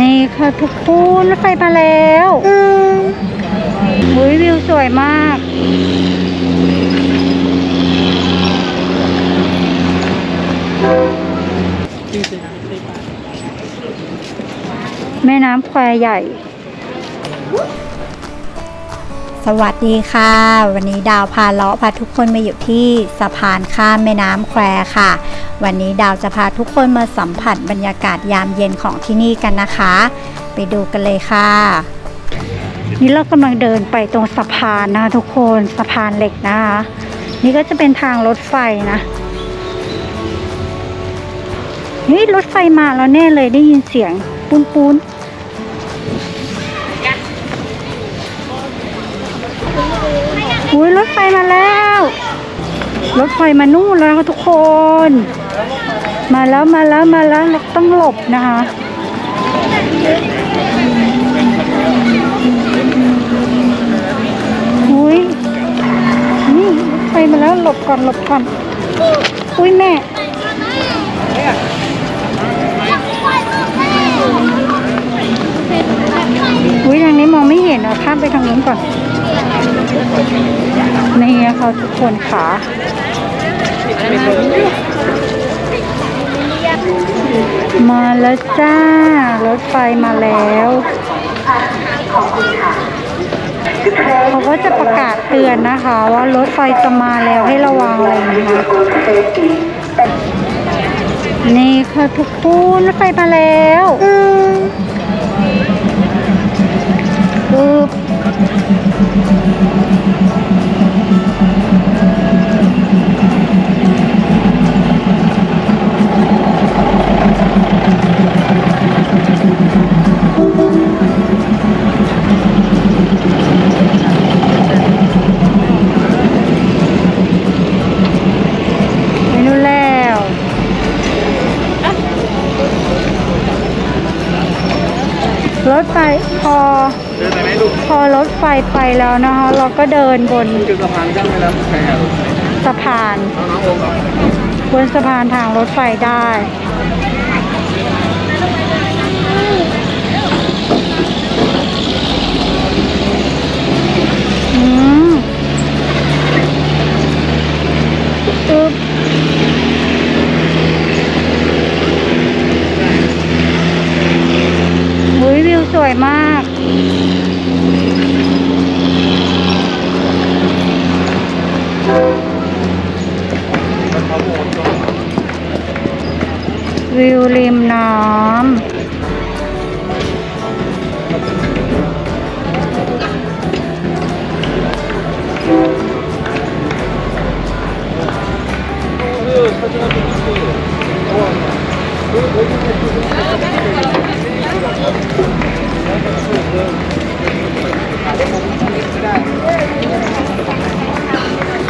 นี่ค่ะทุกคนรถไฟมาแล้วอุ้ยวิวสวยมาก แม่น้ำแควใหญ่ สวัสดีค่ะ วันนี้ดาวพาเลาะพาทุกคนมาอยู่ที่สะพานข้ามแม่น้ำแควค่ะ วันนี้ดาวจะพาทุกคนมาสัมผัสบรรยากาศยามเย็นของที่นี่กันนะคะ ไปดูกันเลยค่ะ นี่เรากำลังเดินไปตรงสะพานนะคะทุกคนสะพานเหล็กนะคะ นี่ก็จะเป็นทางรถไฟนะนี่รถไฟมาแล้วแน่เลยได้ยินเสียงปูนปูน อุ้ยรถไฟมาแล้ว รถไฟมานู่นแล้วทุกคน มาแล้วมาแล้วมาแล้วเราต้องหลบนะคะอุ้ยนี่รถไฟมาแล้วหลบก่อนหลบก่อนอุ้ยแม่อุ้ยทางนี้มองไม่เห็นอะข้ามไปทางนู้นก่อน นี่นะคะทุกคนค่ะมาแล้วจ้ารถไฟมาแล้วเขาก็จะประกาศเตือนนะคะ ว่ารถไฟจะมาแล้วให้ระวังอะไรอย่างเงี้ยนี่ค่ะทุกคนรถไฟมาแล้วปึ๊บ รถไฟ พอรถไฟไปแล้วนะคะเราก็เดินบนจุดสะพานข้ามแม่น้ำแควสะพานน้องๆโอมครับบนสะพานทางรถไฟได้ อืมอึ๊บอุ้ยวิวสวยมาก วิวริมน้ำ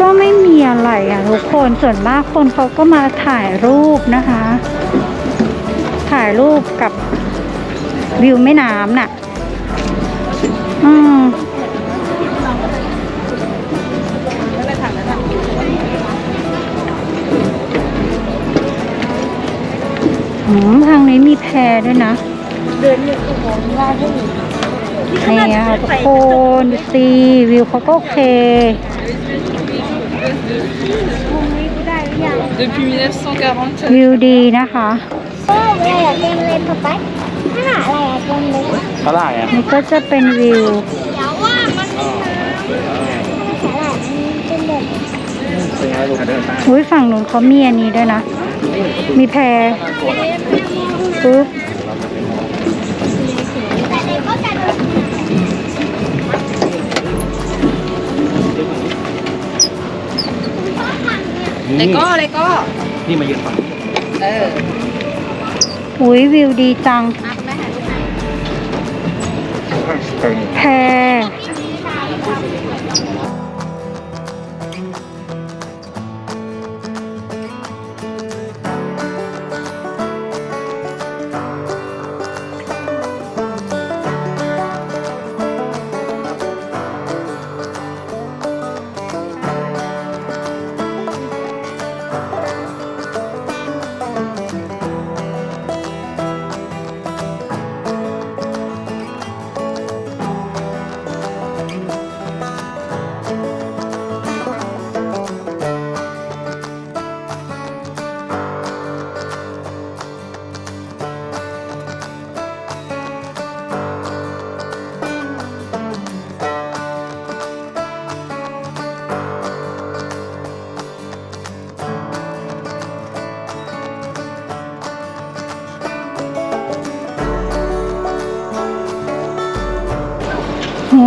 ก็ไม่มีอะไรอะทุกคนส่วนมากคนเขาก็มาถ่ายรูปนะคะ ถ่ายรูปกับวิวแม่น้ำน่ะ อืมอืมทางนี้มีแพด้วยนะ เดินอยู่ตรงมองว่าที่นี่ค่ะทุกคนดูสิวิวเขาก็โอเค Depuis 1940, วิวดีนะคะก็ อะไรอะเต็มเลยป๊าป๊าถ้าหาอะไรอะเต็มเลย เท่าไหร่อะนี่ก็จะเป็นวิว เดี๋ยวว่ามันมีน้ำสาหร่ายมันเป็นแบบเป็นไงลูกเดินไปอุ้ยฝั่งนู้นเขามีอันนี้ด้วยนะ มีแพปุ๊บแต่เด็กก็จะโดนเลโก้เลโก้นี่มายืนฝั่ง เออ อุ้ยวิวดีจัง มาคุณแม่ถ่ายรูปไหมแพโ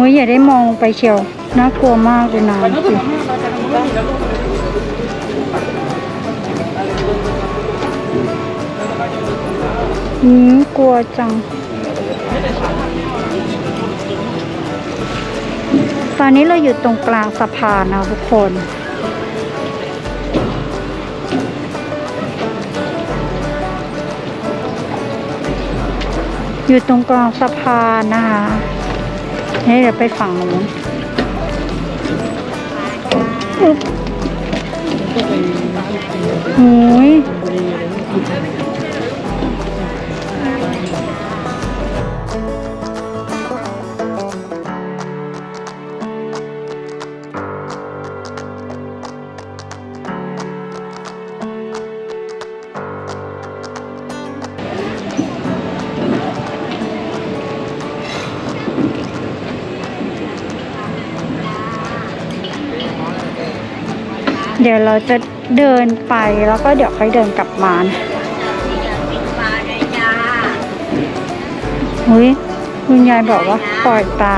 ยอย่าได้มองไปเชียว น่ากลัวมากเลยนะจริงอืมกลัวจัง ตอนนี้เราอยู่ตรงกลางสะพานนะทุกคนอยู่ตรงกลางสะพานนะคะ นี่เดี๋ยวไปฝั่งนู้นอุ้ย เดี๋ยวเราจะเดินไปแล้วก็เดี๋ยวค่อยเดินกลับมาอุ้ยคุณยายบอกว่าปล่อยปลา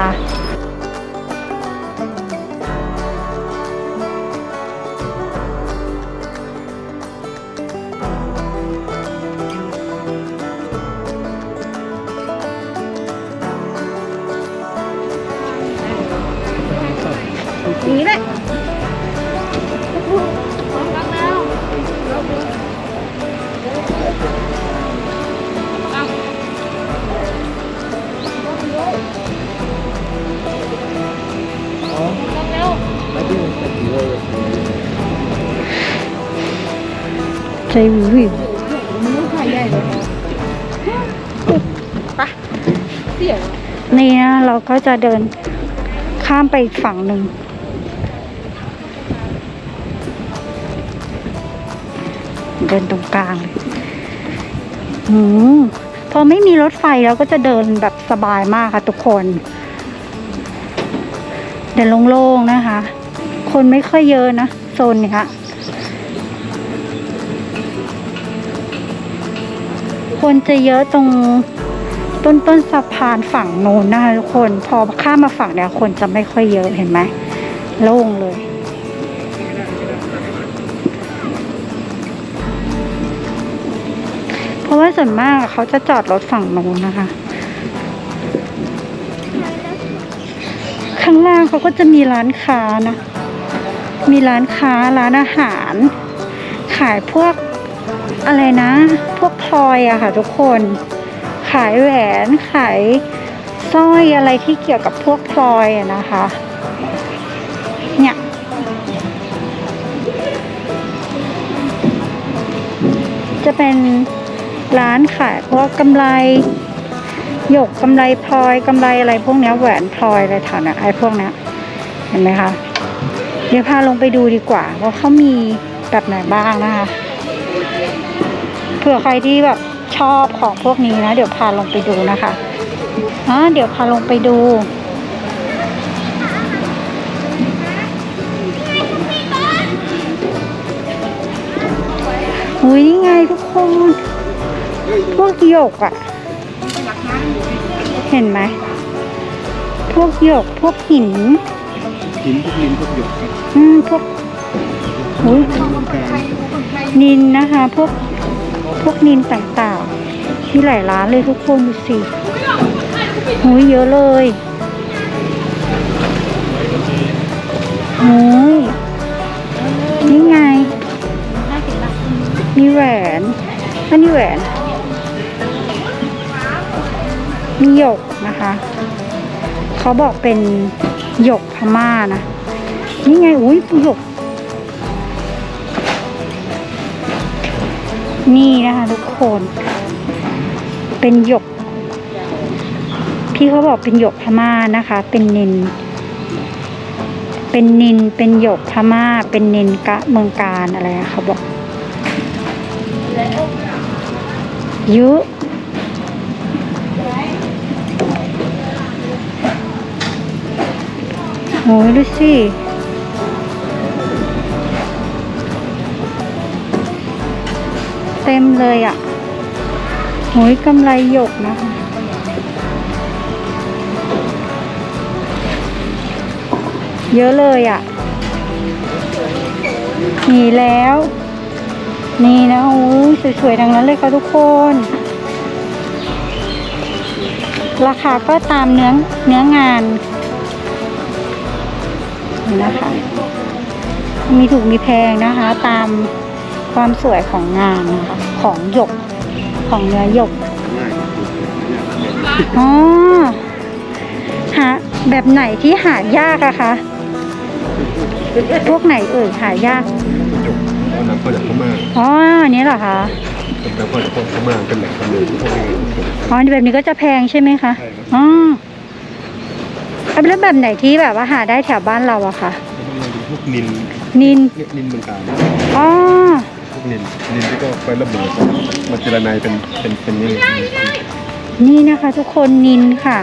ใจวิววิวเสียนี่นะเราก็จะเดินข้ามไปอีกฝั่งหนึ่ง เดินตรงกลางเลยอืมพอไม่มีรถไฟเราก็จะเดินแบบสบายมากค่ะทุกคน เดินโล่งๆนะคะ คนไม่ค่อยเยอะนะโซนนี้ย คนจะเยอะตรงต้นต้นสะพานฝั่งโน้นนะคะทุกคน พอข้ามมาฝั่งเนี้ยคนจะไม่ค่อยเยอะเห็นไหมโล่งเลย เพราะว่าส่วนมากเขาจะจอดรถฝั่งโน้นนะคะ ข้างล่างเขาก็จะมีร้านค้านะ มีร้านค้าร้านอาหาร ขายพวก อะไรนะ พวกพลอยอะค่ะทุกคน ขายแหวนขายสร้อยอะไรที่เกี่ยวกับพวกพลอยอะนะคะ เนี่ยจะเป็นร้านขายพวกกำไรหยกกำไรพลอยกำไรอะไรพวกเนี้ยแหวนพลอยอะไรฐานะไอ้พวกเนี้ยเห็นไหมคะ เดี๋ยวพาลงไปดูดีกว่าว่าเขามีแบบไหนบ้างนะคะ เผื่อใครที่แบบชอบของพวกนี้นะ เดี๋ยวพาลงไปดูนะคะอ่าเดี๋ยวพาลงไปดูอุ้ยนี่ไงทุกคน พวกหยกอะเห็นไหม พวกหยก พวกหิน หินพวกลินพวกหยกอืมพวก นินนะคะ พวกพวกนินต่างๆมีหลายร้านเลยทุกคนดูสิหุยเยอะเลยหุยนี่ไง มีแหวนอันนี้แหวน มีหยกนะคะ เขาบอกเป็นหยกพม่านะ นี่ไง อุ้ยหยก นี่นะคะทุกคน เป็นหยก พี่เขาบอกเป็นหยกพม่านะคะ เป็นนิน เป็นนิน เป็นหยกพม่า เป็นนินกะเมืองการอะไรอะเขาบอกเยุโอ้ยดูสิ เต็มเลยอะ่ะโหยกำไรหยกนะคะเยอะเลยอะ่ะมีแล้ว นี่นะโอ้ยสวยๆดังนั้นเลยค่ะทุกคน ราคาก็ตามเนื้อเนื้องานนี่นะคะ มีถูกมีแพงนะคะ ตาม ความสวยของงานนะคะของหยกของเนื้อหยกง่ายอ๋อหาแบบไหนที่หายากอะคะพวกไหนเอ่ยหายากหยกเอาน้ำเข้าจากพม่าอ๋ออันนี้เหรอคะเป็นน้ำเข้าจากพม่าเป็นแหล่งกำเนิดพวกนี้อ๋อแบบนี้ก็จะแพงใช่ไหมคะใช่ครับอ๋อแล้วแบบไหนที่แบบว่าหาได้แถวบ้านเราอะคะพวกนินนินเนี่ยนินเมืองการอ๋อพวก นินนินที่ก็ไฟระเบิดมันเจรนายเป็นเป็นเป็นนี่นี่นะคะ ทุกคนนินค่ะ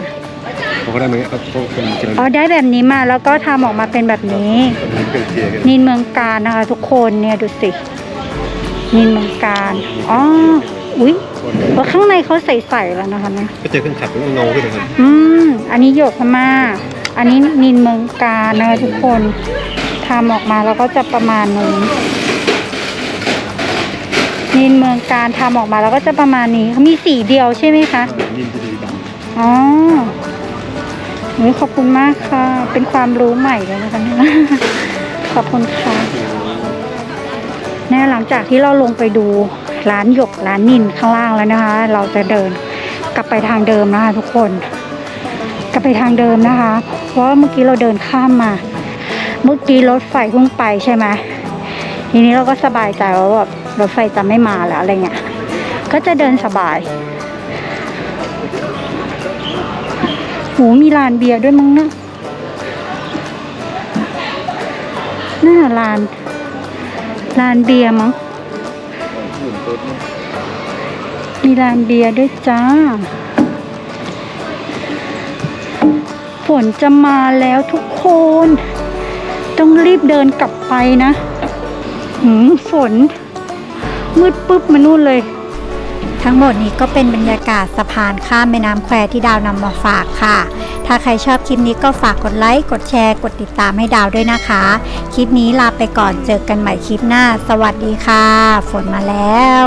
เขาก็ได้ไหมครับเขาเป็นเจรอ๋อนายได้แบบนี้มาแล้วก็ทำออกมาเป็นแบบนี้เป็นเครื่องเทียร์กันนินเมืองการนะคะ ทุกคนเนี่ยดูสิ นินเมืองการอ๋ออุ๊ยว่าข้างในเขาใส่ๆแล้วนะคะเนี่ยก็เจอเครื่องขัดแล้วเงาขึ้นเลยครับอืมอันนี้หยกพม่าอันนี้นินเมืองการนะคะทุกคนทำออกมาแล้วก็จะประมาณนี้ นินเมืองการทำออกมาแล้วก็จะประมาณนี้เขามีสีเดียวใช่ไหมคะนินจะดีดอ๋อเฮ้ยขอบคุณมากค่ะ เป็นความรู้ใหม่เลยนะคะเนี่ยขอบคุณค่ะแน่หลังจากที่เราลงไปดูร้านหยกร้านนินข้างล่างแล้วนะคะ เราจะเดินกลับไปทางเดิมนะคะทุกคน กลับไปทางเดิมนะคะ เพราะว่าเมื่อกี้เราเดินข้ามมา เมื่อกี้รถไฟเพิ่งไปใช่ไหมทีนี้เราก็สบายใจว่าแบบ รถไฟจะไม่มาแล้วอะไรเงี้ย ก็จะเดินสบายโหมีลานเบียร์ด้วยมั้งเนะน่าลานลานเบียร์มั้ง มีลานเบียร์ด้วยจ้า ฝนจะมาแล้วทุกคน ต้องรีบเดินกลับไปนะ หืมฝน มืดปุ๊บมานู่นเลย ทั้งหมดนี้ก็เป็นบรรยากาศสะพานข้ามแม่น้ำแควที่ดาวนำมาฝากค่ะ ถ้าใครชอบคลิปนี้ก็ฝากกดไลค์ กดแชร์ กดติดตามให้ดาวด้วยนะคะ คลิปนี้ลาไปก่อนเจอกันใหม่คลิปหน้า สวัสดีค่ะ ฝนมาแล้ว